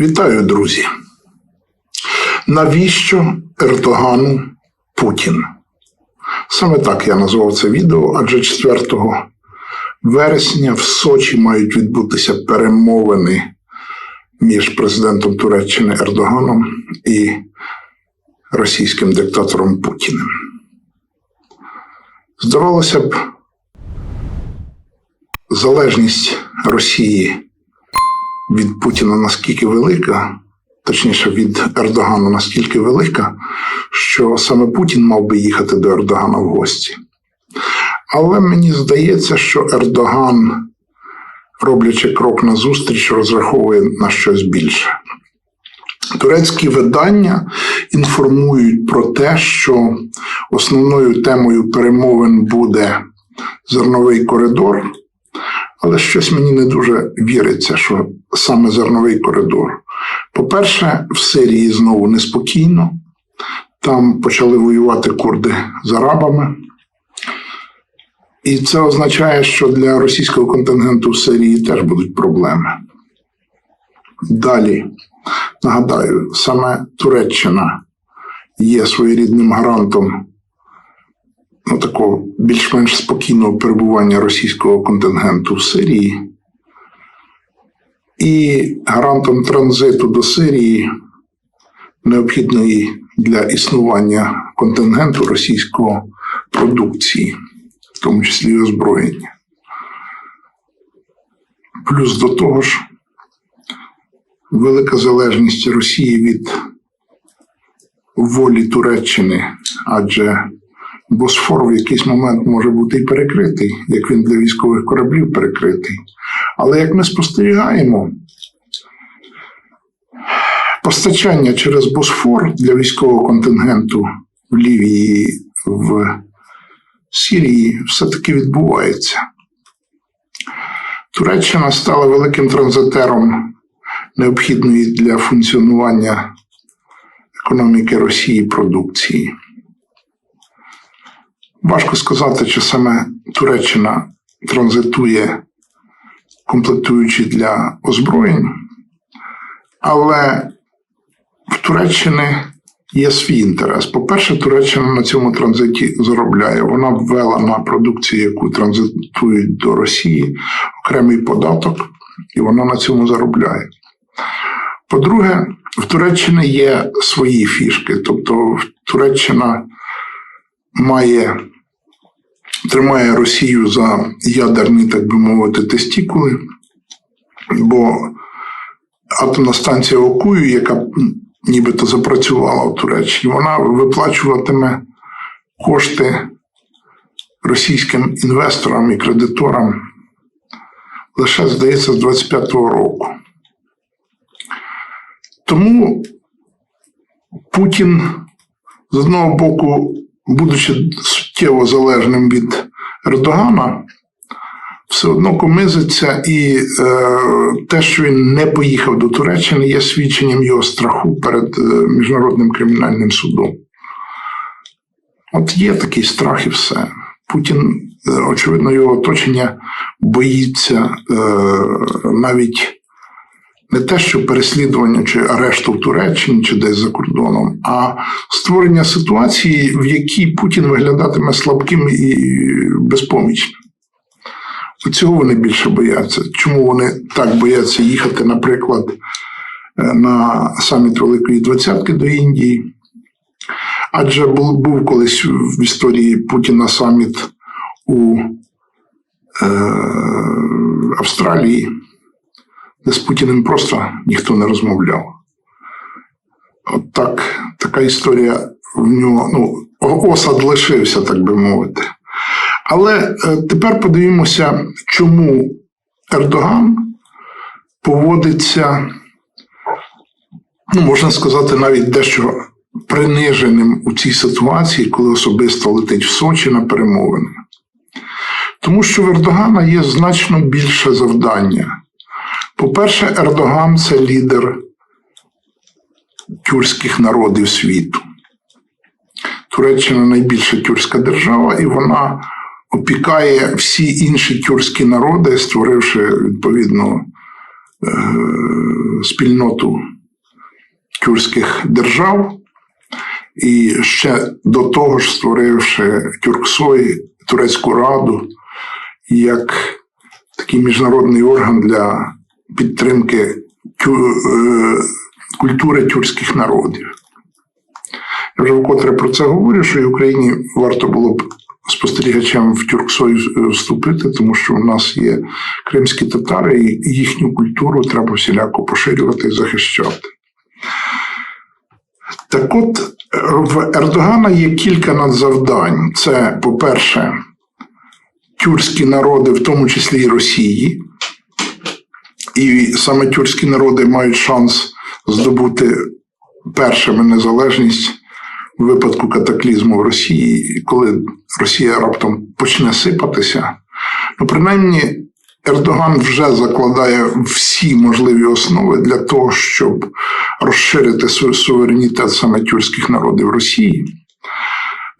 Вітаю, друзі. Навіщо Ердогану Путін? Саме так я назвав це відео, адже 4 вересня в Сочі мають відбутися перемовини між президентом Туреччини Ердоганом і російським диктатором Путіним. Здавалося б, залежність Росії від Путіна наскільки велика, точніше від Ердогана наскільки велика, що саме Путін мав би їхати до Ердогана в гості. Але мені здається, що Ердоган, роблячи крок назустріч, розраховує на щось більше. Турецькі видання інформують про те, що основною темою перемовин буде зерновий коридор. Але щось мені не дуже віриться, що саме зерновий коридор. По-перше, в Сирії знову неспокійно. Там почали воювати курди з арабами. І це означає, що для російського контингенту в Сирії теж будуть проблеми. Далі, нагадаю, саме Туреччина є своєрідним гарантом ну, такого більш-менш спокійного перебування російського контингенту в Сирії і гарантом транзиту до Сирії, необхідної для існування контингенту російської продукції, в тому числі і озброєння. Плюс до того ж, велика залежність Росії від волі Туреччини, адже Босфор в якийсь момент може бути і перекритий, як він для військових кораблів перекритий. Але як ми спостерігаємо, постачання через Босфор для військового контингенту в Лівії, в Сирії все-таки відбувається. Туреччина стала великим транзитером необхідної для функціонування економіки Росії продукції. Важко сказати, чи саме Туреччина транзитує комплектуючі для озброєнь, але в Туреччині є свій інтерес. По-перше, Туреччина на цьому транзиті заробляє. Вона ввела на продукцію, яку транзитують до Росії, окремий податок, і вона на цьому заробляє. По-друге, в Туреччині є свої фішки, тобто Туреччина має тримає Росію за ядерні, так би мовити, тестікули, бо атомна станція Окую, яка нібито запрацювала в Туреччині, вона виплачуватиме кошти російським інвесторам і кредиторам лише, здається, з 25-го року. Тому Путін з одного боку, будучи суттєво залежним від Ердогана, все одно комизиться, і е, те, що він не поїхав до Туреччини, є свідченням його страху перед е, Міжнародним кримінальним судом. От є такий страх і все. Путін, е, очевидно, його оточення боїться е, навіть не те, що переслідування чи арешту в Туреччині чи десь за кордоном, а створення ситуації, в якій Путін виглядатиме слабким і безпомічним. Цього вони більше бояться. Чому вони так бояться їхати, наприклад, на саміт Великої Двадцятки до Індії? Адже був, був колись в історії Путіна саміт у е, Австралії з Путіним просто ніхто не розмовляв. От так, така історія в нього, ну, осад лишився, так би мовити. Але е, тепер подивімося, чому Ердоган поводиться, ну, можна сказати, навіть дещо приниженим у цій ситуації, коли особисто летить в Сочі на перемовини. Тому що в Ердогана є значно більше завдання. По-перше, Ердоган це лідер тюркських народів світу. Туреччина найбільша тюркська держава, і вона опікає всі інші тюркські народи, створивши відповідно спільноту тюркських держав, і ще до того ж створивши Тюрксой, Турецьку Раду, як такий міжнародний орган для підтримки е, культури тюркських народів. Я вже вкотре про це говорю, що і Україні варто було б спостерігачам в Тюрксой вступити, тому що у нас є кримські татари, і їхню культуру треба всіляко поширювати і захищати. Так от, в Ердогана є кілька надзавдань. Це, по-перше, тюркські народи, в тому числі і Росії. І саме тюркські народи мають шанс здобути першими незалежність у випадку катаклізму в Росії, коли Росія раптом почне сипатися. Ну, принаймні, Ердоган вже закладає всі можливі основи для того, щоб розширити су- суверенітет саме тюркських народів Росії.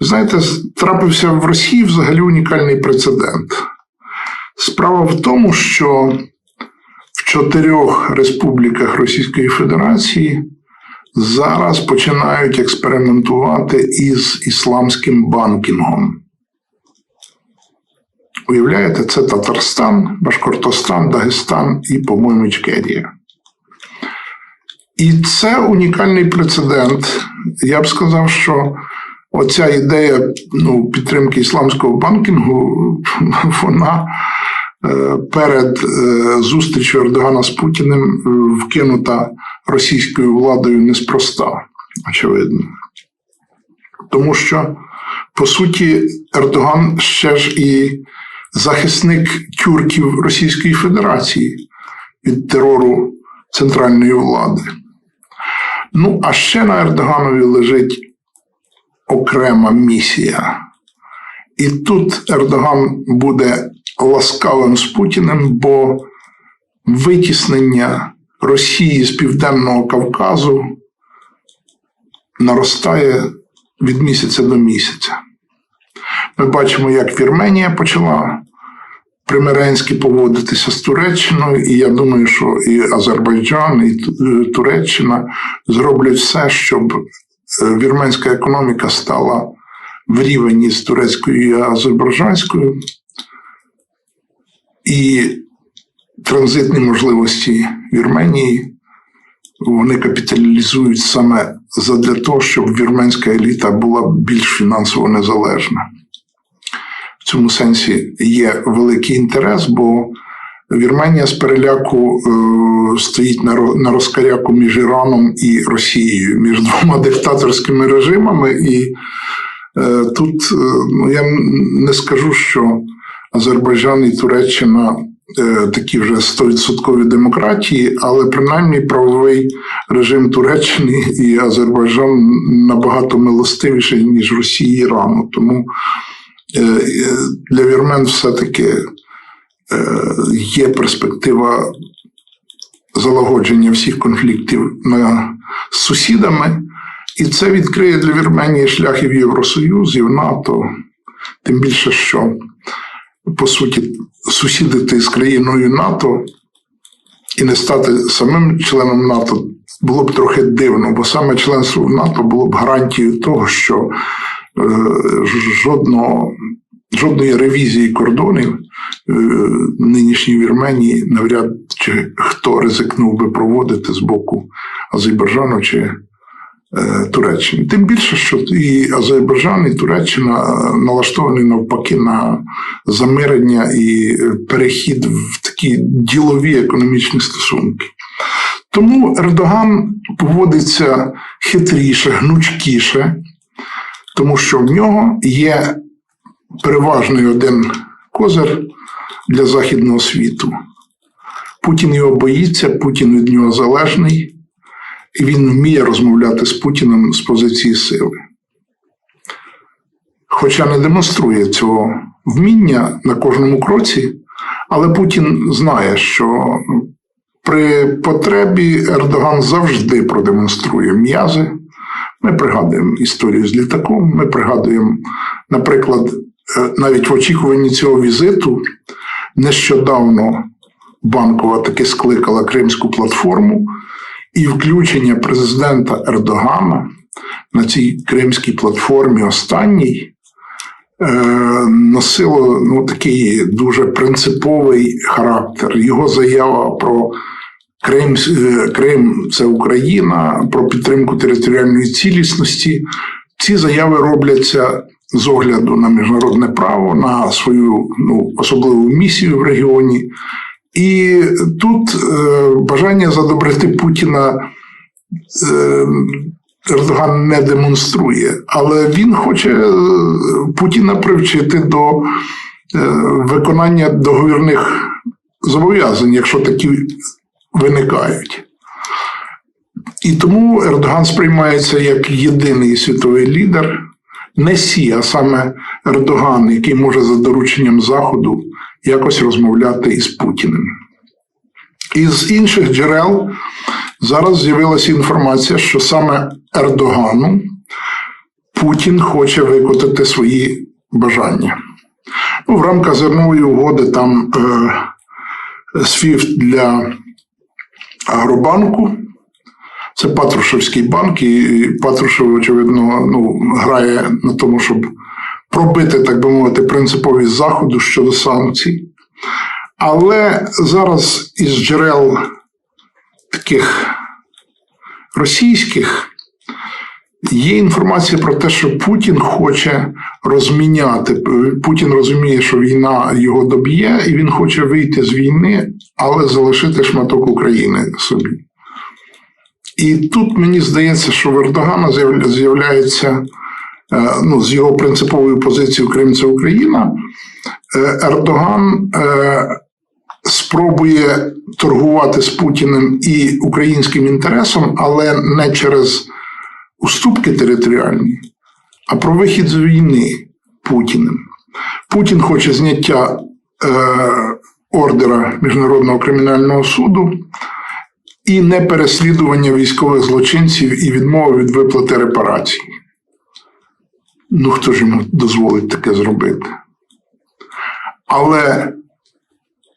Знаєте, трапився в Росії взагалі унікальний прецедент. Справа в тому, що в чотирьох республіках Російської Федерації зараз починають експериментувати із ісламським банкінгом. Уявляєте, це Татарстан, Башкортостан, Дагестан і, по-моєму, Ічкерія. І це унікальний прецедент. Я б сказав, що оця ідея ну, підтримки ісламського банкінгу, вона перед е, зустрічю Ердогана з Путіним е, вкинута російською владою неспроста, очевидно. Тому що, по суті, Ердоган ще ж і захисник тюрків Російської Федерації від терору центральної влади. Ну, а ще на Ердоганові лежить окрема місія. І тут Ердоган буде ласкавим з Путіним, бо витіснення Росії з Південного Кавказу наростає від місяця до місяця. Ми бачимо, як Вірменія почала примиренськи поводитися з Туреччиною, і я думаю, що і Азербайджан, і Туреччина зроблять все, щоб е, вірменська економіка стала в рівні з турецькою і азербайджанською, і транзитні можливості Вірменії вони капіталізують саме задля того, щоб вірменська еліта була більш фінансово незалежна. В цьому сенсі є великий інтерес, бо Вірменія з переляку е, стоїть на, на розкаряку між Іраном і Росією, між двома диктаторськими режимами. І е, тут е, ну, я не скажу, що Азербайджан і Туреччина е, такі вже 100% демократії, але принаймні правовий режим Туреччини і Азербайджан набагато милостивіший, ніж Росії і Ірану. Тому е, е, для вірмен все-таки є перспектива залагодження всіх конфліктів з сусідами, і це відкриє для Вірменії шлях і в Євросоюз, і в НАТО. Тим більше, що по суті сусідити з країною НАТО і не стати самим членом НАТО було б трохи дивно, бо саме членство в НАТО було б гарантією того, що е, жодного, жодної ревізії кордонів е, нинішньої Вірменії навряд чи хто ризикнув би проводити з боку Азербайджану чи Туреччини. Тим більше, що і Азербайджан, і Туреччина е, налаштовані навпаки на замирення і е, перехід в такі ділові економічні стосунки. Тому Ердоган поводиться хитріше, гнучкіше, тому що в нього є переважний один козир для західного світу. Путін його боїться, Путін від нього залежний, і він вміє розмовляти з Путіним з позиції сили. Хоча не демонструє цього вміння на кожному кроці, але Путін знає, що при потребі Ердоган завжди продемонструє м'язи. Ми пригадуємо історію з літаком. Ми пригадуємо, наприклад, е, навіть в очікуванні цього візиту нещодавно Банкова таки скликала Кримську платформу, і включення президента Ердогана на цій кримській платформі останній е, носило ну, такий дуже принциповий характер. Його заява про Крим, е, Крим це Україна, про підтримку територіальної цілісності. Ці заяви робляться з огляду на міжнародне право, на свою ну, особливу місію в регіоні. І тут е, бажання задобрити Путіна е, Ердоган не демонструє, але він хоче е, Путіна привчити до виконання договірних зобов'язань, якщо такі виникають. І тому Ердоган сприймається як єдиний світовий лідер, не Сі, а саме Ердоган, який може за дорученням Заходу якось розмовляти із Путіним. Із інших джерел зараз з'явилася інформація, що саме Ердогану Путін хоче викотати свої бажання. Ну, в рамках зернової угоди там е, СВІФТ для Агробанку. Це Патрушевський банк, і Патрушев, очевидно, ну, грає на тому, щоб пробити, так би мовити, принциповість Заходу щодо санкцій. Але зараз із джерел таких російських є інформація про те, що Путін хоче розміняти. Путін розуміє, що війна його доб'є, і він хоче вийти з війни, але залишити шматок України собі. І тут мені здається, що в Ердогана з'являється ну, з його принциповою позицією Крим це Україна. е, Ердоган е, спробує торгувати з Путіним і українським інтересом, але не через уступки територіальні, а про вихід з війни Путіним. Путін хоче зняття е, ордера Міжнародного кримінального суду і не переслідування військових злочинців і відмови від виплати репарацій. Ну, хто ж йому дозволить таке зробити? Але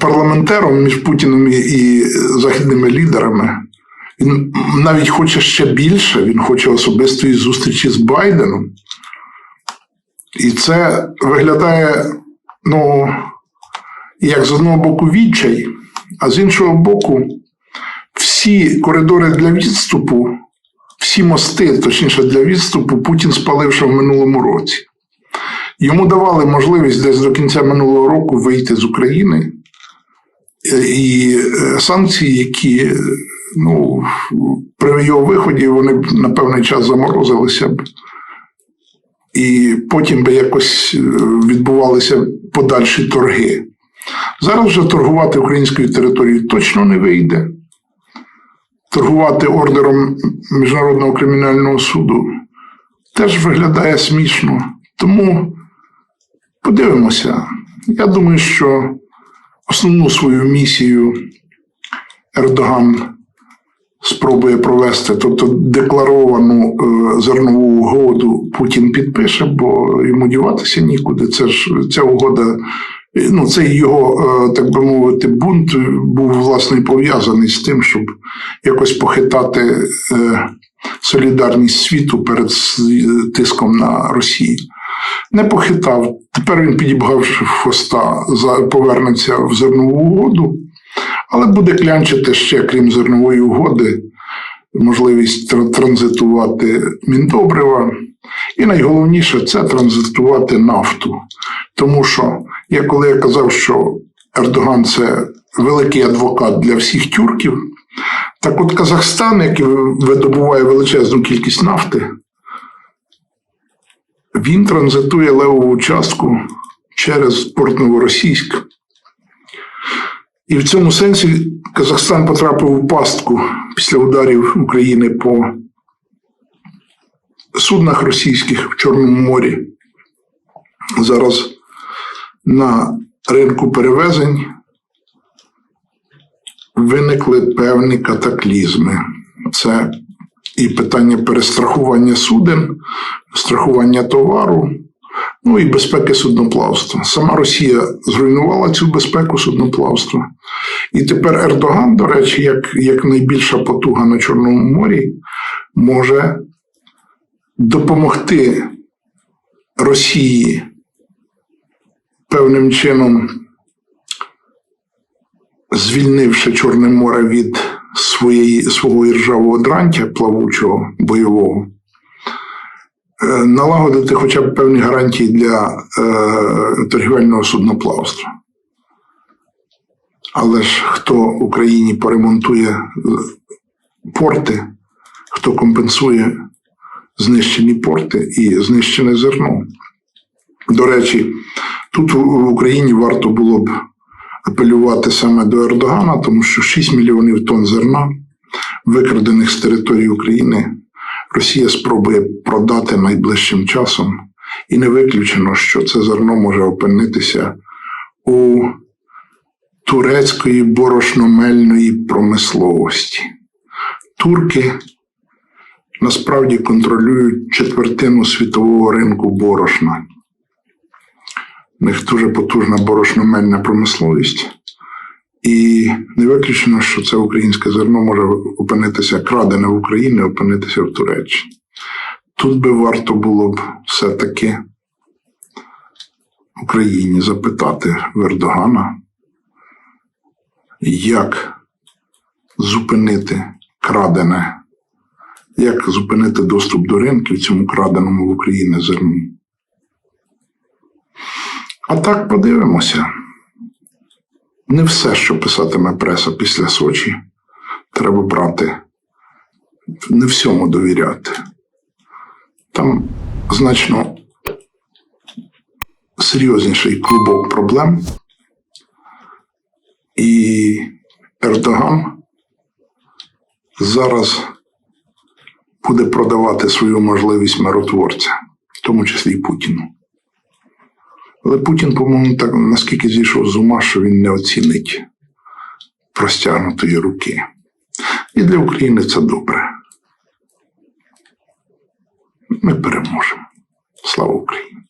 парламентером між Путіним і- західними лідерами він навіть хоче ще більше, він хоче особистої зустрічі з Байденом. І це виглядає, ну, як з одного боку відчай, а з іншого боку, всі коридори для відступу, всі мости, точніше для відступу, Путін спалив ще в минулому році. Йому давали можливість десь до кінця минулого року вийти з України. Е, І е, санкції, які е, ну, при його виході вони б на певний час заморозилися б. І потім би якось відбувалися подальші торги. Зараз вже торгувати українською територією точно не вийде. Торгувати ордером Міжнародного кримінального суду теж виглядає смішно. Тому подивимося. Я думаю, що основну свою місію Ердоган спробує провести, тобто декларовану е, зернову угоду Путін підпише, бо йому діватися нікуди. Це ж ця угода, ну це його, е, так би мовити, бунт був власне пов'язаний з тим, щоб якось похитати е, солідарність світу перед тиском на Росію. Не похитав. Тепер він підібгавши хвоста, повернеться в зернову угоду, але буде клянчити ще, крім зернової угоди, можливість транзитувати міндобрива. І найголовніше це транзитувати нафту. Тому що я коли я казав, що Ердоган це великий адвокат для всіх тюрків, так от Казахстан, який видобуває величезну кількість нафти, він транзитує левову частку через порт Новоросійськ. І в цьому сенсі Казахстан потрапив у пастку після ударів України по суднах російських в Чорному морі. Зараз на ринку перевезень виникли певні катаклізми. Це і питання перестрахування суден, страхування товару. Ну і безпеки судноплавства. Сама Росія зруйнувала цю безпеку судноплавства. І тепер Ердоган, до речі, як, як найбільша потуга на Чорному морі, може допомогти Росії певним чином, звільнивши Чорне море від своєї, свого іржавого дрантя плавучого бойового, е, налагодити хоча б певні гарантії для е, торгівельного судноплавства. Але ж хто Україні поремонтує е, порти, хто компенсує знищені порти і знищене зерно? До речі, тут в Україні варто було б апелювати саме до Ердогана, тому що 6 мільйонів тонн зерна, викрадених з території України, Росія спробує продати найближчим часом, і не виключено, що це зерно може опинитися у турецької борошномельної промисловості. Турки насправді контролюють четвертину світового ринку борошна. У них дуже потужна борошномельна промисловість. І не виключено, що це українське зерно може опинитися крадене в Україні, опинитися в Туреччині. Тут би варто було б все-таки Україні запитати в Ердогана, як зупинити крадене, як зупинити доступ до ринків цьому краденому в Україні зерну. А так подивимося. Не все, що писатиме преса після Сочі, треба брати, не всьому довіряти. Там значно серйозніший клубок проблем. І Ердоган зараз буде продавати свою можливість миротворця, в тому числі і Путіну. Але Путін, по-моєму, так наскільки зійшов з ума, що він не оцінить простягнутої руки. І для України це добре. Ми переможемо. Слава Україні!